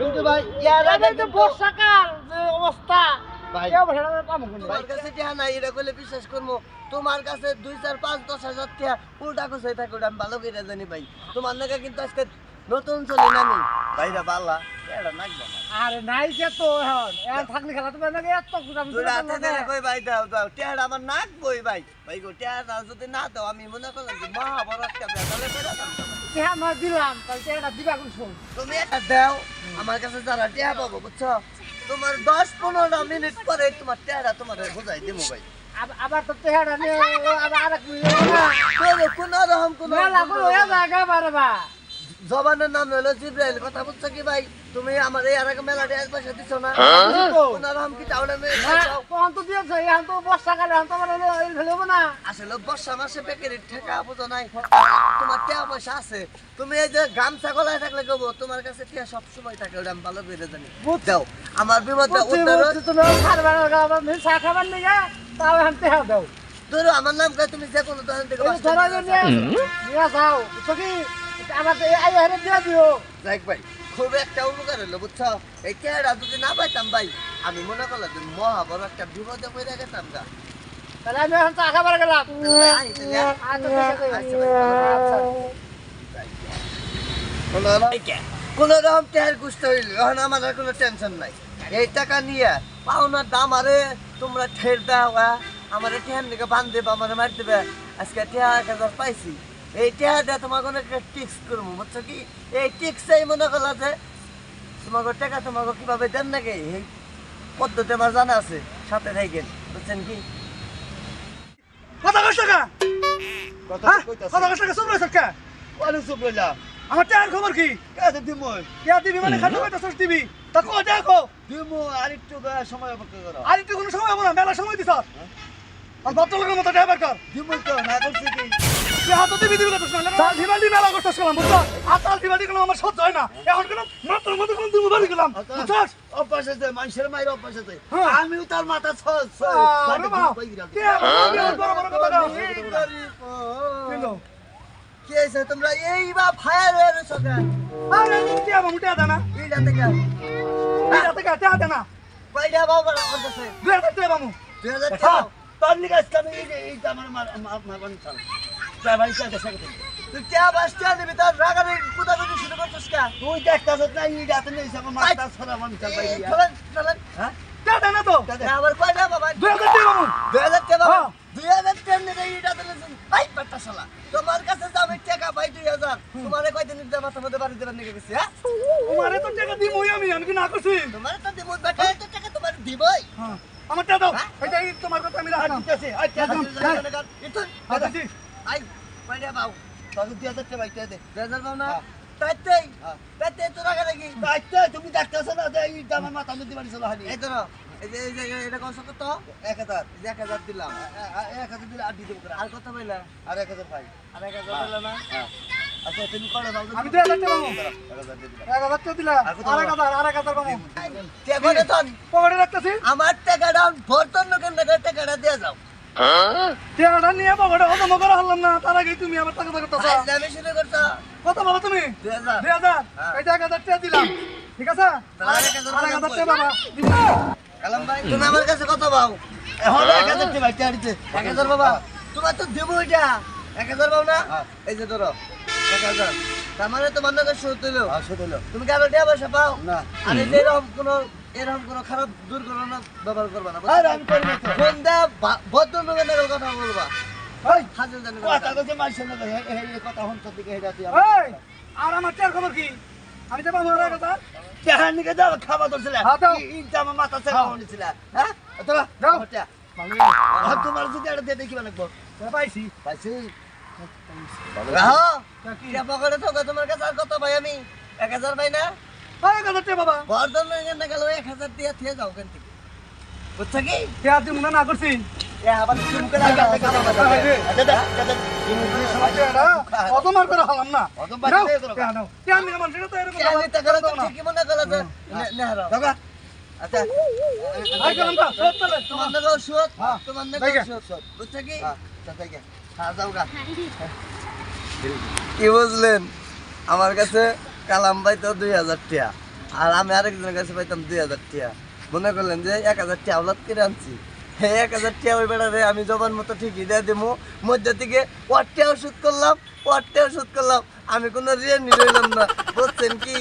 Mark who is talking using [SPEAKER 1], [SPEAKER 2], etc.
[SPEAKER 1] কিন্তু ভাই ইয়ার
[SPEAKER 2] তো বর্ষাকাল যে অবস্থা।
[SPEAKER 1] তোমার কাছে দুই চার পাঁচ দশ হাজার উল্টা কোথায় থাকে ওটা আমি ভালো করে জানি ভাই। তোমার নাকি কিন্তু আজকে নতুন চলি না ভাইরা বাল্লা এটা নাকবে না
[SPEAKER 2] আরে নাই সে তো এখন। এখন থাকলে খেলা তুমি নাকি এত কুটা
[SPEAKER 1] তুই রাতে দিনে কই ভাই দাও দাও টিয়াটা আমার নাক বই ভাই। ভাই গো টিয়াটা যদি না দাও আমি মনে করলাম মহাভারত বেতালে
[SPEAKER 2] হ্যাঁ আমরা দিলাম তাহলে এটা দিবা কোন শোন
[SPEAKER 1] তুমি একটা দাও আমার কাছে যারা টিয়া পাবো বুঝছ? তোমার দশ পনেরো মিনিট পরে তোমার টিয়াটা তোমার বোঝাই ভাই।
[SPEAKER 2] আব- আবার তো তেহারা নিয়ে আবার
[SPEAKER 1] তোর কোন রকম কোন
[SPEAKER 2] করে হয়ে জায়গা বারবা
[SPEAKER 1] জবানের নাম হলো জিব্রাইল। কথা বুঝছ কি ভাই? তুমি আমার এই আরেক মেলাতে এক পয়সা দিছো না? কোন রকম কি তাহলে?
[SPEAKER 2] তখন তো দিয়েছে? এখন তো বর্ষাকালে এখন তো আমার হলো না।
[SPEAKER 1] আসলে বর্ষা মাসে পেকের ঠেকা বুঝো নাই। তোমার টাকা পয়সা আছে। তুমি এই যে গামছা গলায় থাকলে কেবো তোমার কাছে টিয়া সব সময় থাকে ওটা আমি ভালো করে জানি। দাও আমার বিপদটা
[SPEAKER 2] বুঝছি,
[SPEAKER 1] উদ্ধার
[SPEAKER 2] তুমি খাবার খাবার চা খাবার নিয়ে তাও এখন দাও।
[SPEAKER 1] ধরো আমার নাম কয় তুমি যে কোনো দোকান থেকে
[SPEAKER 2] এই
[SPEAKER 1] পাঁচটা
[SPEAKER 2] ধরা
[SPEAKER 1] নিয়ে যাও।
[SPEAKER 2] নিয়ে যাও। বুঝছ কি? আমার তো হারে দিয়ে দিও।
[SPEAKER 1] যাক ভাই খুব একটা উপকার হলো বুঝছ? এই যদি না পাইতাম ভাই আমি মনে করলাম যে মহা বড় একটা বিপদে পড়ে গেতাম গা।
[SPEAKER 2] তাহলে আমি এখন গেলাম।
[SPEAKER 1] কোন রকম টেহার গুষ্ট হইল এখন আমার আর কোনো টেনশন নাই। এই টাকা নিয়ে পাওনার দাম আরে তোমরা ঠের দাও আমার টেহার দিকে বান দেবে আমার মার দেবে। আজকে টেহা এক হাজার পাইছি। এই টেহাটা তোমাকে অনেক টিক্স করব বুঝছ কি? এই টিক্সই মনে করলা যে তোমাকে টাকা তোমাকে কীভাবে দেন নাকি? এই পদ্ধতি আমার জানা আছে সাথে থাকেন বুঝছেন কি?
[SPEAKER 3] কত কষ্ট টাকা হ্যাঁ? কত কষ্ট
[SPEAKER 1] অনেক
[SPEAKER 3] আমার টাকার খবর কি?
[SPEAKER 1] কাছে
[SPEAKER 3] দিবি মানে খাদ্য পাইতেছিস দিবি? তা কো দেখো।
[SPEAKER 1] দিমু আরেকটু সময় অপেক্ষা করো।
[SPEAKER 3] আর একটু কোনো সময় হব না মেলা সময় দিছ আর ভদ্রলোকের মতো ড্রাইভার কর।
[SPEAKER 1] দিমু তো না করছি কি?
[SPEAKER 3] হাতে দিবি দিবি করতেছ না চাল দিবালি মেলা করতেছ গেলাম বুঝছ আর চাল দিবালি গেলাম আমার সহ্য হয় না। এখন গেলাম মাত্র মতো কোন দিবি বাড়ি গেলাম। বুঝছস?
[SPEAKER 1] অভ্যাস আছে মানুষের মায়ের অভ্যাস আছে
[SPEAKER 3] হ্যাঁ।
[SPEAKER 1] আমিও তার মাথা
[SPEAKER 3] বাবা, কে কথা
[SPEAKER 1] হয়েছে তোমরা এই বা ফায়ার হয়ে রয়েছো
[SPEAKER 3] আরে কে আমার মুটে দানা
[SPEAKER 1] এইটা থেকে
[SPEAKER 3] এই রাতে কে তে দানা
[SPEAKER 1] কয়টা বাবা করা করতেছে
[SPEAKER 3] দুই হাজার টাকা বামু
[SPEAKER 1] দুই হাজার টাকা। তার নিকে আজকে আমি এই যে এইটা আমার ভাই চাই দেশে তুই কে বাস কে দিবি? তার রাগারে কুদা কুদি শুরু করছিস কে? তুই দেখতাছ না এই রাতে নেই আমার মাথা ছড়া মান চাল ভাই চলেন চলেন। হ্যাঁ?
[SPEAKER 3] তে? দানা তো
[SPEAKER 1] আবার কয়টা বাবা?
[SPEAKER 3] দুই হাজার টাকা বামু
[SPEAKER 1] দুই হাজার টাকা
[SPEAKER 3] হ্যাঁ।
[SPEAKER 1] দুই হাজার টাকা নিয়ে এইটা দিলেন ভাই পাট্টা শালা তোমার কাছে যে আমি টাকা দুই হাজার তোমার কয়দিন দিতে মাথা মধ্যে বাড়ি দেবার নিয়ে গেছি হ্যাঁ?
[SPEAKER 3] তোমারে তো টাকা দিমই আমি আমি কি না করছি?
[SPEAKER 1] তোমার তো দিব বেটা তো টাকা তোমার দিবই।
[SPEAKER 3] হ্যাঁ। দাও।
[SPEAKER 1] হ্যাঁ?
[SPEAKER 3] এটা এই তোমার কথা আমি
[SPEAKER 1] আচ্ছা আই কয়টা পাও তাহলে দুই হাজার টাকা পাইতে দে। দুই হাজার পাও না? তাইতেই তাইতে তো রাখা নাকি তাইতে তুমি দেখতেছো না? যে এই আমার মাথা মধ্যে বাড়ি চলা হয়নি এই তো এই যে এই যে এটা কত কত? এক হাজার। এই যে এক হাজার দিলাম। এক হাজার দিলে আর দিতে আর কত পাইলা? আর এক হাজার পাই আর এক হাজার পাইলা না? আচ্ছা তুমি কটা দাও
[SPEAKER 3] আমি দুই হাজার টাকা বামু এক হাজার টাকা দিলা
[SPEAKER 1] আর কত
[SPEAKER 3] আর এক হাজার আর এক হাজার বামু
[SPEAKER 1] টাকাটা তো
[SPEAKER 3] পকেটে রাখতেছি?
[SPEAKER 1] আমার টাকাটা ভর্তন কেন টাকাটা দিয়ে যাও।
[SPEAKER 3] টাকাটা নিয়ে পকেটে হজম করা হলাম না তার আগে তুমি আমার টাকা করতেছ কত বাবা তুমি?
[SPEAKER 1] দুই হাজার। হ্যাঁ।
[SPEAKER 3] এক হাজার টাকা দিলাম। ঠিক আছে?
[SPEAKER 1] আর এক হাজার
[SPEAKER 3] আর এক হাজার
[SPEAKER 1] টাকা
[SPEAKER 3] টাকা বাবা।
[SPEAKER 1] কালাম ভাই তুমি আমার কাছে কত পাও? এখন এক হাজার টাকা ভাই এক হাজার বাবা তোমার তো দেবো এটা। এক হাজার পাও না? এই যে ধরো এক হাজার। তার মানে তোমার নাকি শোধ দিলো তুমি কি আরও টাকা পয়সা পাও? না। আর এরকম কোনো এরকম কোনো খারাপ দুর্ঘটনা ব্যবহার করবা না
[SPEAKER 3] আরে আমি
[SPEAKER 1] কথা বলবা।
[SPEAKER 3] এই, আর আমার খবর কি? আমি তো
[SPEAKER 1] কেহানিকে যাও ধরছিল।
[SPEAKER 3] হ্যাঁ, দাও।
[SPEAKER 1] আমার মাথা থেকে
[SPEAKER 3] হ্যাঁ।
[SPEAKER 1] খাওয়ানিছিল হ্যাঁ? তোরা
[SPEAKER 3] দাও।
[SPEAKER 1] হত্যা
[SPEAKER 3] ভালো।
[SPEAKER 1] আর তোমার যদি এটা দিয়ে দেখিবা লাগবো।
[SPEAKER 3] পাইছি।
[SPEAKER 1] পাইছি। রাহো।
[SPEAKER 3] কি?
[SPEAKER 1] পকেটে থাকো তোমার কাছে আর কত ভাই আমি? এক হাজার ভাই না?
[SPEAKER 3] বাবা।
[SPEAKER 1] এখানে গেল? দিয়ে থিয়ে যাও ওখান থেকে। বুঝছ কি?
[SPEAKER 3] টাকা দিব না না করছি।
[SPEAKER 1] এ আবার লাগা
[SPEAKER 3] মার করে হলাম না।
[SPEAKER 1] মার করে
[SPEAKER 3] তো এরকম
[SPEAKER 1] আমি তো তো। ঠিকই মনে আচ্ছা।
[SPEAKER 3] গেলাম তো, সব।
[SPEAKER 1] তোমার
[SPEAKER 3] হ্যাঁ।
[SPEAKER 1] তোমার বুঝছ কি? হ্যাঁ যাও গা। কি বুঝলেন? আমার কাছে কালাম পাইতো দুই হাজার টিয়া, আর আমি আরেকজনের কাছে পাইতাম দুই হাজার টিয়া। মনে করলেন যে এক হাজার টিয়া আওলাদ কিনে আনছি। হ্যাঁ এক হাজার টিয়া ওই বেড়ারে আমি জবান মতো ঠিকই দিয়ে দেবো মধ্যে থেকে ওয়ারটাও ওষুধ করলাম ওয়ারটাও ওষুধ করলাম। আমি কোনো রিয়ানি রইলাম না বলছেন কি?